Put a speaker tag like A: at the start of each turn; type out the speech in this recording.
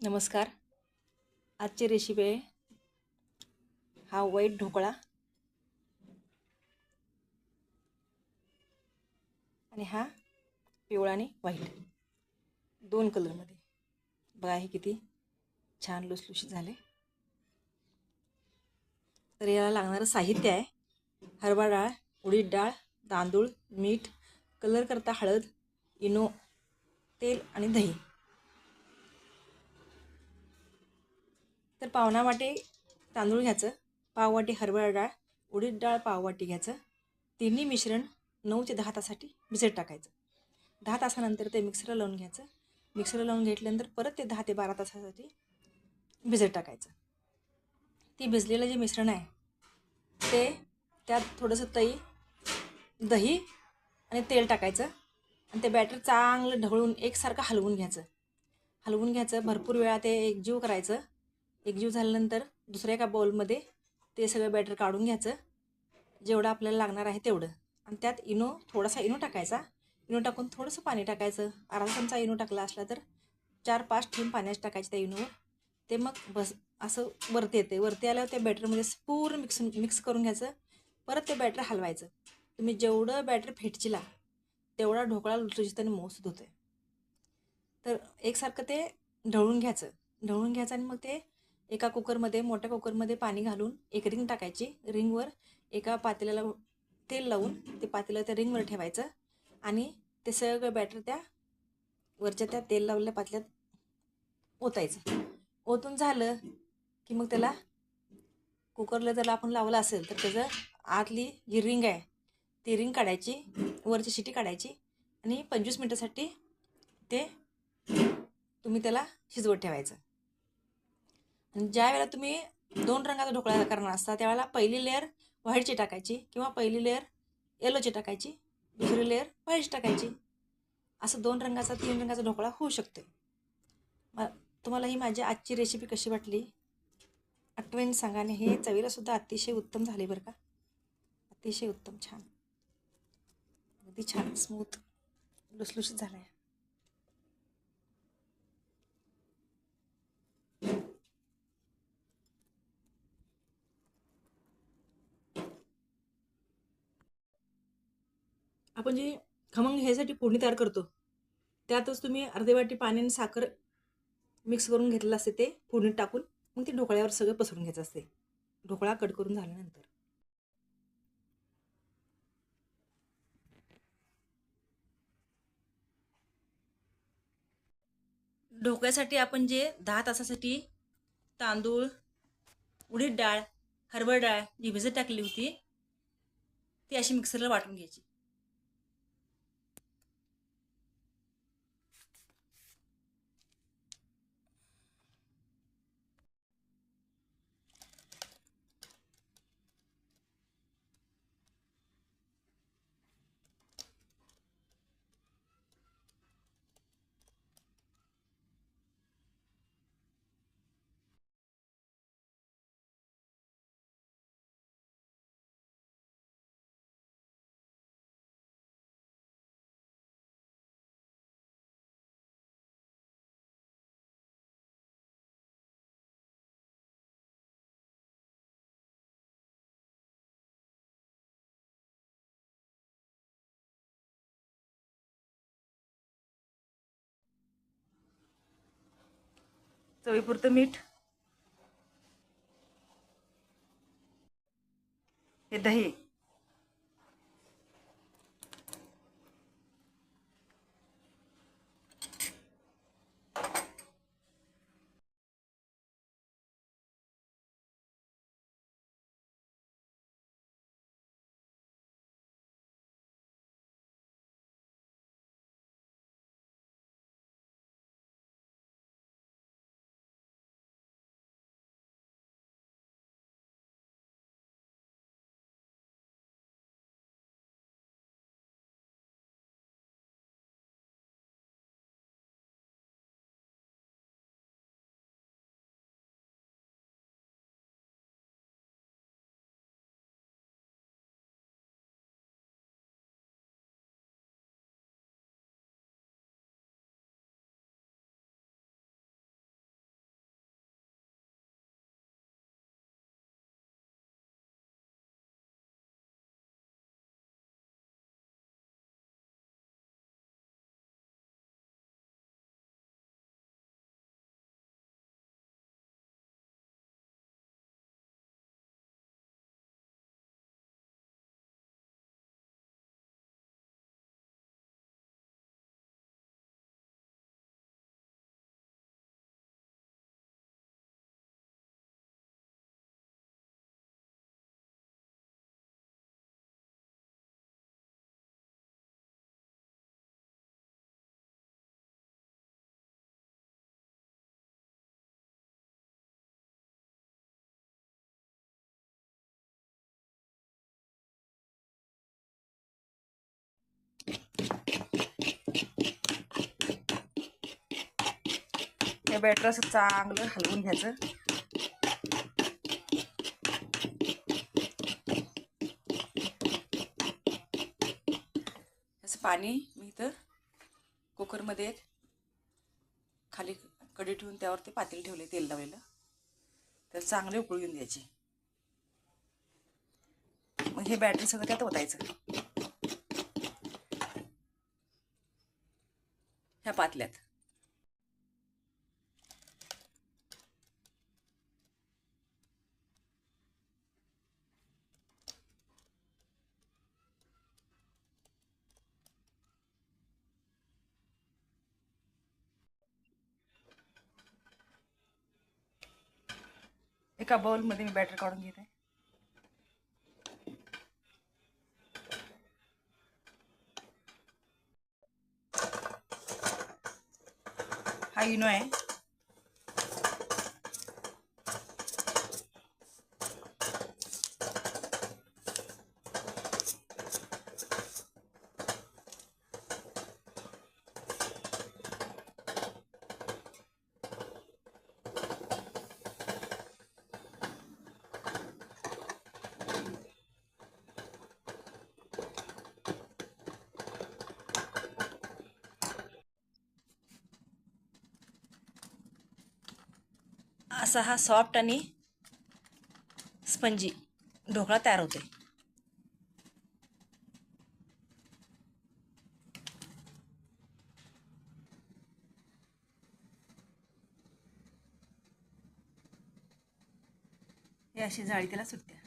A: नमस्कार. आजची रेसिपी आहे हा वाईट ढोकळा आणि हा पिवळा आणि व्हाईट दोन कलरमध्ये बघा हे किती छान लुसलुशीत झाले. तर याला लागणारं साहित्य आहे. हरभरा डाळ उडीद डाळ तांदूळ मीठ कलर करता हळद इनो तेल आणि दही. तर पावणा वाटे तांदूळ घ्यायचं पाववाटी हरभरा डाळ उडीद डाळ पाववाटी घ्यायचं. तिन्ही मिश्रण नऊ ते दहा तासाठी भिजत टाकायचं. दहा तासानंतर ते मिक्सरला लावून घ्यायचं. मिक्सरला लावून घेतल्यानंतर परत ते दहा ते बारा तासासाठी भिजत टाकायचं. ती भिजलेलं जे मिश्रण आहे ते त्यात थोडंसं तई दही आणि तेल टाकायचं आणि ते बॅटर चांगलं ढवळून एकसारखं हलवून घ्यायचं. हलवून घ्यायचं भरपूर वेळा ते एकजीव करायचं. एकजीव झाल्यानंतर दुसऱ्या एका बाउलमध्ये ते सगळं बॅटर काढून घ्यायचं. जेवढं आपल्याला लागणार आहे तेवढं. आणि त्यात इनो थोडासा इनो टाकायचा. इनो टाकून थोडंसं पाणी टाकायचं. अर्धा चमचा इनो टाकला असला तर चार पाच थेंब पाण्याचे टाकायचे त्या इनोवर. ते मग बस असं वरती येते. वरती आल्यावर त्या बॅटरमध्ये पूर्ण मिक्स मिक्स करून घ्यायचं. परत ते बॅटर हलवायचं. तुम्ही जेवढं बॅटर फेटचिला तेवढा ढोकळा लुटुजित आणि मऊसूद होतो आहे तर एकसारखं ते ढवळून घ्यायचं. ढवळून घ्यायचं आणि मग ते एका कुकरमध्ये मोठ्या कुकरमध्ये पाणी घालून एक रिंग टाकायची. रिंगवर एका पातेल्याला तेल लावून ते पातेलं त्या रिंगवर ठेवायचं आणि ते सगळं बॅटर त्या वरच्या त्या तेल लावलेल्या पातल्यात ओतायचं. ओतून झालं की मग त्याला कुकरला जर आपण लावलं असेल तर त्याचं आतली जी रिंग आहे ती रिंग काढायची वरची शिटी काढायची आणि पंचवीस मिनटासाठी ते तुम्ही त्याला शिजवत ठेवायचं. ज्या वेळेला तुम्ही दोन रंगाचा ढोकळा करणार असता त्यावेळेला पहिली लेअर व्हाईटची टाकायची किंवा पहिली लेअर येलोची टाकायची दुसरी लेअर व्हाईटची टाकायची. असं दोन रंगाचा तीन रंगाचा ढोकळा होऊ शकतो म तुम्हाला ही माझी आजची रेसिपी कशी वाटली? आठवण सांगा आणि हे चवीलासुद्धा अतिशय उत्तम झाले बरं का. अतिशय उत्तम छान. अगदी छान स्मूथ लुसलुशीत झालं आहे आपण जे खमंग ह्यासाठी फोडणी तयार करतो त्यातच तुम्ही अर्धे वाटी पाणी आणि साखर मिक्स करून घेतलेलं असते ते फोडणीत टाकून. मग ते ढोकळ्यावर सगळं पसरून घ्यायचं असते. ढोकळा कट करून झाल्यानंतर. ढोकळ्यासाठी आपण जे दहा तासासाठी तांदूळ उडीद डाळ हरभर डाळ जी भिजत टाकली होती ती अशी मिक्सरला वाटून घ्यायची. चवीपुरतं मीठ. हे दही. बॅटर असं चांगलं हलवून घ्यायचं. असं पाणी मी इथं कुकरमध्ये खाली कढी ठेवून त्यावर ते पातेल ठेवले तेल लावलेलं. तर चांगले उकळून द्यायचे मग हे बॅटर सगळं त्यात ओतायचं. ह्या पातल्यात. एका बाउलमध्ये मी बॅटर काढून घेते. हा इनो आहे. असा हा सॉफ्ट आणि स्पंजी ढोकळा तयार होते हे अशी जाळी त्याला सुटते.